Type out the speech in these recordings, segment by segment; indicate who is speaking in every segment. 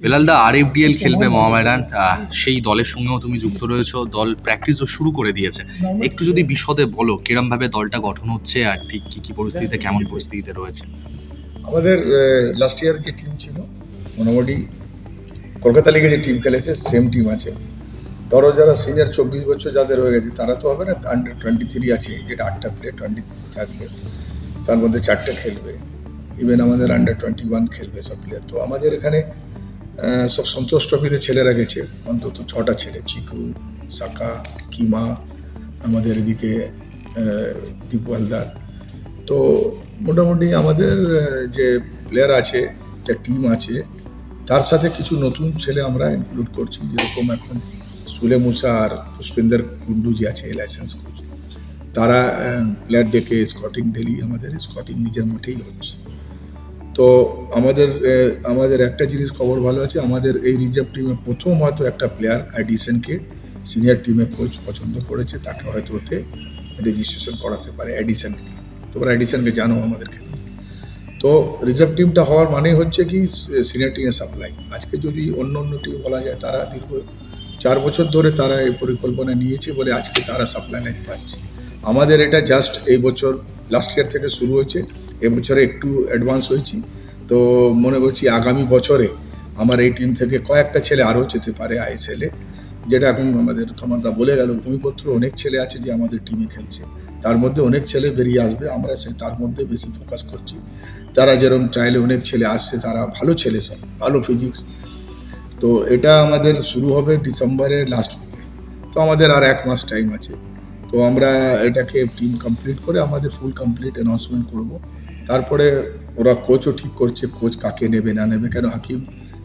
Speaker 1: বেলালদা RFDL খেলবে মোহামেডান। আহ, সেই দলের সঙ্গেও তুমি যুক্ত রয়েছো। দল প্র্যাকটিসও শুরু করে দিয়েছে। একটু যদি বিশদে বলো কিরম ভাবে দলটা গঠন হচ্ছে আর ঠিক কি কি পরিস্থিতিতে কেমন পরিস্থিতিতে রয়েছে?
Speaker 2: আমাদের লাস্ট ইয়ার যে টিম ছিল মোটামুটি কলকাতা লিগে যে টিম খেলেছে সেম টিম আছে। ধরো যারা সিনিয়র চব্বিশ বছর যাদের হয়ে গেছে তারা তো হবে না আন্ডার টোয়েন্টি থ্রি আছে যেটা আটটা প্লেয়ার টোয়েন্টি থাকবে। তার মধ্যে চারটে খেলবে। ইভেন আমাদের আন্ডার টোয়েন্টি ওয়ান খেলবে সব প্লেয়ার তো আমাদের এখানে সব সন্তোষ ট্রফিতে ছেলেরা গেছে। অন্তত ছটা ছেলে, চিকু, সাকা, কিমা, আমাদের এদিকে দীপু হালদার। তো মোটামুটি আমাদের যে প্লেয়ার আছে, যে টিম আছে, তার সাথে কিছু নতুন ছেলে আমরা ইনক্লুড করছি। যেরকম এখন সুলে মুসা আর পুষ্পেন্দর কুন্ডু যে আছে লাইসেন্স কোচ তারা প্লেয়ার ডেকে স্কটিং ডেলি আমাদের স্কটিং নিজের মাঠেই হচ্ছে। তো আমাদের আমাদের একটা জিনিস খবর ভালো আছে, আমাদের এই রিজার্ভ টিমে প্রথম হয়তো একটা প্লেয়ার অ্যাডিসনকে সিনিয়র টিমে কোচ পছন্দ করেছে, তাকে হয়তো ওতে রেজিস্ট্রেশন করাতে পারে অ্যাডিসনকে তোমরা অ্যাডিসনকে জানো আমাদের ক্ষেত্রে। তো রিজার্ভ টিমটা হওয়ার মানে হচ্ছে কি সিনিয়র টিমের সাপ্লাই আজকে যদি অন্য অন্য টিম বলা যায়, তারা দীর্ঘ চার বছর ধরে তারা এই পরিকল্পনা নিয়েছে বলে আজকে তারা সাপ্লাই লাইন পাচ্ছে। আমাদের এটা জাস্ট এই বছর লাস্ট ইয়ার থেকে শুরু হয়েছে। এবছরে একটু অ্যাডভান্স হয়েছি। তো মনে করছি আগামী বছরে আমার এই টিম থেকে কয়েকটা ছেলে আরও যেতে পারে আইএসএলে যেটা এখন আমাদের কামারদা বলে গেল, ভূমিপত্র অনেক ছেলে আছে যে আমাদের টিমে খেলছে। তার মধ্যে অনেক ছেলে বেরিয়ে আসবে, আমরা সে তার মধ্যে বেশি ফোকাস করছি। তারা যেরকম ট্রায়ালে অনেক ছেলে আসছে, তারা ভালো ছেলে সব, ভালো ফিজিক্স তো এটা আমাদের শুরু হবে ডিসেম্বরের লাস্ট উইকে তো আমাদের আর এক মাস টাইম আছে। তো আমরা এটাকে টিম কমপ্লিট করে আমাদের ফুল কমপ্লিট অ্যানাউন্সমেন্ট করব। তারপরে ওরা কোচও ঠিক করছে কোচ কাকে নেবে, না নেবে, কেন হাকিম?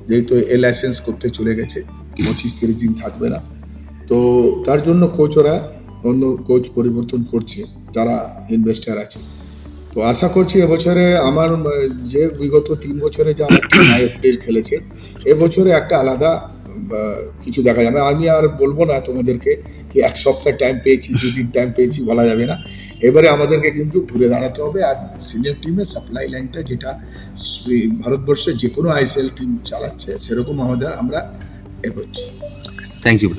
Speaker 2: যেহেতু এ লাইসেন্স করতে চলে গেছে, পঁচিশ তিরিশ দিন থাকবে না। তো তার জন্য কোচ ওরা অন্য কোচ পরিবর্তন করছে, যারা ইনভেস্টার আছে। তো আশা করছি এবছরে আমার, যে বিগত তিন বছরে যে আমার টিম খেলেছে, এবছরে একটা আলাদা কিছু দেখা যাবে। আমি আর বলব না তোমাদেরকে কি এক সপ্তাহ টাইম পেয়েছি, দুদিন টাইম পেয়েছি বলা যাবে না। এবারে আমাদেরকে কিন্তু ঘুরে দাঁড়াতে হবে আর সিনিয়র টিমের সাপ্লাই লাইনটা যেটা ভারতবর্ষে যে কোনো আইসিএল টিম চালাচ্ছে, সেরকম আমাদের আমরা এগোচ্ছি।
Speaker 1: Thank you